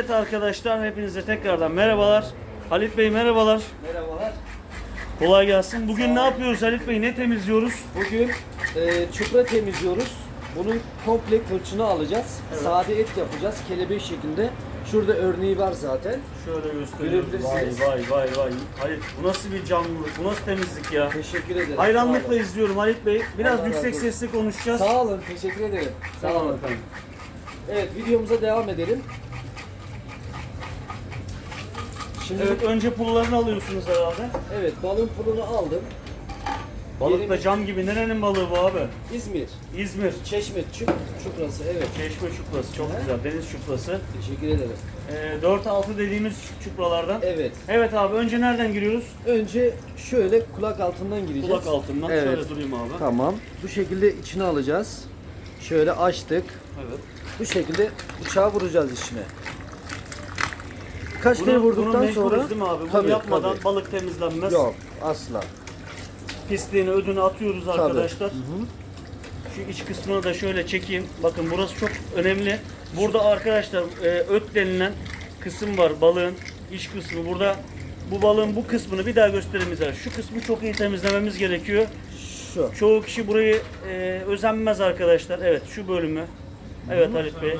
Evet arkadaşlar hepinize tekrardan merhabalar. Halit Bey merhabalar. Merhabalar. Kolay gelsin. Bugün ne yapıyoruz Halit Bey? Ne temizliyoruz? Bugün e, çupra temizliyoruz. Bunun komple kılçını alacağız. Sade et yapacağız kelebek şeklinde. Şurada örneği var zaten. Şöyle gösteriyoruz. Vay vay vay vay. Halit bu nasıl bir canlılık? Bu nasıl temizlik ya? Teşekkür ederim. Hayranlıkla Sağ olun. izliyorum Halit Bey. Biraz Allah yüksek sesle konuşacağız. Sağ olun. Teşekkür ederim. Sağ olun efendim. Evet videomuza devam edelim. Şimdi Evet önce pullarını alıyorsunuz herhalde. evet balın pulunu aldım. Balık da cam gibi. Nerenin balığı bu abi? İzmir, İzmir. Çeşme, Çuk, Çuprası evet. Çeşme çuprası çok Hı. güzel. Deniz çuprası. Teşekkür ederim. Ee, 4-6 dediğimiz çupralardan. Evet. Evet abi önce nereden giriyoruz? Önce şöyle kulak altından gireceğiz. Kulak altından. Evet. Şöyle durayım abi. Tamam. Bu şekilde içine alacağız. Şöyle açtık. Evet. Bu şekilde bıçağı vuracağız içine. Kaç kere Bunu, bunu vurduktan mecburuz sonra değil mi abi? Bunu Tabii, yapmadan tabii. balık temizlenmez. Yok, asla. Pisliğini ödünü atıyoruz Tabii. arkadaşlar. Hı hı. Şu iç kısmını da şöyle çekeyim. Bakın burası çok önemli. Burada arkadaşlar e, öt denilen kısım var balığın iç kısmı. Burada bu balığın bu kısmını bir daha göstereyim bize. Şu kısmı çok iyi temizlememiz gerekiyor. Şu. Çoğu kişi burayı e, özenmez arkadaşlar. Evet şu bölümü. Evet Halit Bey.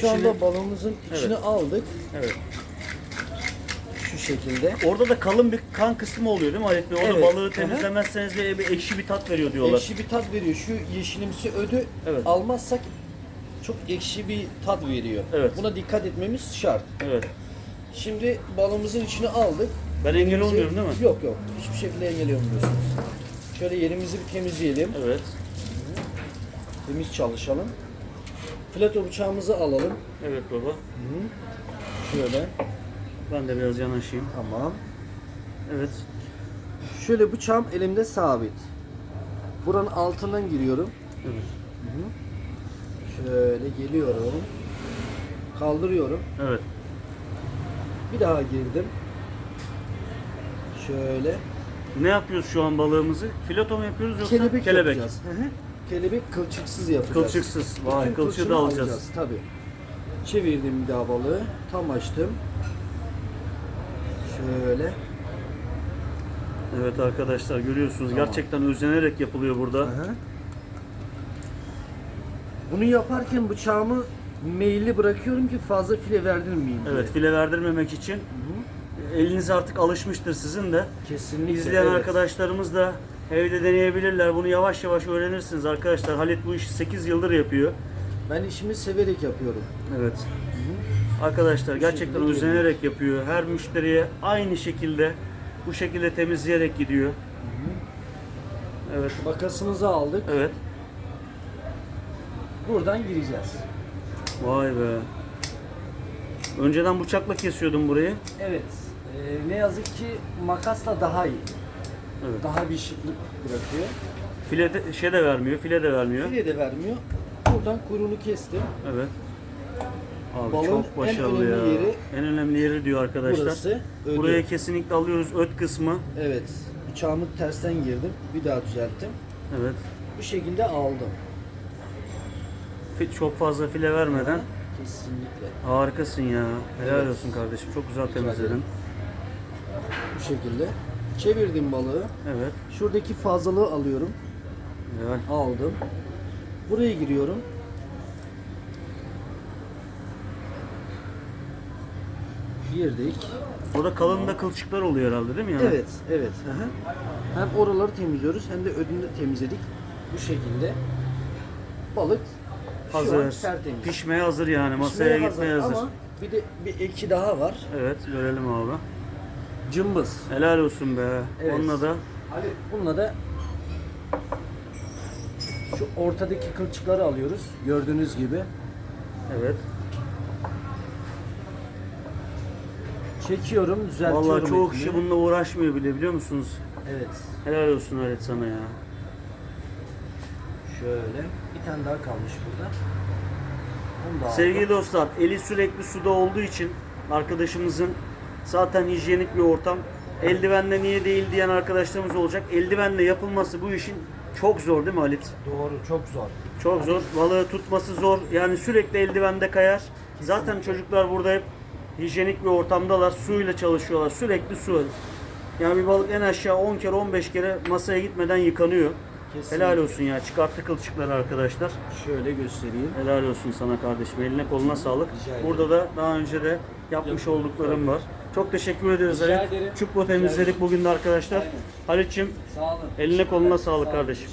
Şu anda balığımızın içine Evet. aldık. Evet. Şu şekilde. Orada da kalın bir kan kısmı oluyor değil mi Halit Bey? Orada Evet. balığı Hı hı. temizlemezseniz de bir ekşi bir tat veriyor diyorlar. Ekşi bir tat veriyor. Şu yeşilimsi ödü Evet. almazsak çok ekşi bir tat veriyor. Evet. Buna dikkat etmemiz şart. Evet. Şimdi balığımızın içine aldık. Ben engel olmuyorum değil mi? Yok yok. Hiçbir şekilde engel olmuyorsunuz. Şöyle yerimizi bir temizleyelim. Evet. Temiz çalışalım. Plato bıçağımızı alalım. Evet baba. Şöyle. Ben de biraz yanaşayım. Tamam. Evet. Şöyle bıçağım elimde sabit. Buranın altından giriyorum. Evet. Şöyle geliyorum. Kaldırıyorum. Evet. Bir daha girdim. Şöyle. Ne yapıyoruz şu an balığımızı? Fileto mu yapıyoruz yoksa Kelebek, kelebek? yapacağız. Hı hı. Kelebek kılçıksız yapacağız. Kılçıksız. Vay Bütün kılçığı da alacağız. Tabii. Çevirdim bir daha balığı. Tam açtım. Şöyle. Evet arkadaşlar görüyorsunuz Tamam. gerçekten özenerek yapılıyor burada. Hı. Bunu yaparken bıçağımı meyilli bırakıyorum ki fazla file verdirmeyeyim diye. Evet file verdirmemek için Hı hı. eliniz artık alışmıştır sizin de. Kesinlikle. İzleyen evet. arkadaşlarımız da evde deneyebilirler. Bunu yavaş yavaş öğrenirsiniz arkadaşlar. Halit bu işi 8 yıldır yapıyor. Ben işimi severek yapıyorum. Evet. Arkadaşlar gerçekten şekilde özenerek yapıyor. Her müşteriye aynı şekilde bu şekilde temizleyerek gidiyor. Evet. Makasımızı aldık. Evet. Buradan gireceğiz. Vay be. Önceden bıçakla kesiyordum burayı. Evet. Ee, ne yazık ki makasla daha iyi. Evet. Daha bir şıklık bırakıyor. File de, şey de vermiyor, file de vermiyor. File de vermiyor. Buradan kuyruğunu kestim. Evet. Abi Balığın çok en başarılı ya. önemli yeri- en önemli yeri diyor arkadaşlar. Burası. ödü. Buraya kesinlikle alıyoruz öt kısmı. Evet. Bıçağımı tersten girdim. Bir daha düzelttim. Evet. Bu şekilde aldım. Çok fazla file vermeden Kesinlikle. harikasın ya. Helal Evet. olsun kardeşim. Çok güzel temizledin. Bu şekilde. Çevirdim balığı. Evet. Şuradaki fazlalığı alıyorum. Güzel. Aldım. Buraya giriyorum. Girdik. Burada kalın da kılçıklar oluyor herhalde değil mi? Yani? Evet, evet. Hı hı. Hem oraları temizliyoruz hem de ödünü de temizledik. Bu şekilde. Balık şu an Hazır. tertemiz. Pişmeye hazır yani. Masaya Pişmeye gitmeye hazır. Ama bir de bir eki daha var. Evet görelim abi. Cımbız. Helal olsun be. Evet. Onunla da Bununla da şu ortadaki kılçıkları alıyoruz. Gördüğünüz gibi. evet. Çekiyorum, düzeltiyorum. Vallahi çoğu etini. kişi bununla uğraşmıyor bile biliyor musunuz? Evet. Helal olsun Halit sana ya. Şöyle. Bir tane daha kalmış burada. Onu da aldım. Sevgili dostlar, eli sürekli suda olduğu için arkadaşımızın zaten hijyenik bir ortam. Eldivenle niye değil diyen arkadaşlarımız olacak. Eldivenle yapılması bu işin Çok zor değil mi Halit? Doğru, çok zor. Çok zor. Balığı tutması zor. Yani sürekli eldivende kayar. Zaten çocuklar burada hep hijyenik bir ortamdalar. Suyla çalışıyorlar. Sürekli su. Yani bir balık en aşağı 10 kere 15 kere masaya gitmeden yıkanıyor. Kesinlikle. Helal olsun ya. Çıkarttı kılçıkları arkadaşlar. Şöyle göstereyim. Helal olsun sana kardeşim. Eline koluna sağlık. Burada da daha önce de yapmış olduklarım var. Çok teşekkür ederiz Rica Halit. Rica temizledik bugün de arkadaşlar. Aynen. Sağ olun. eline koluna sağlık kardeşim.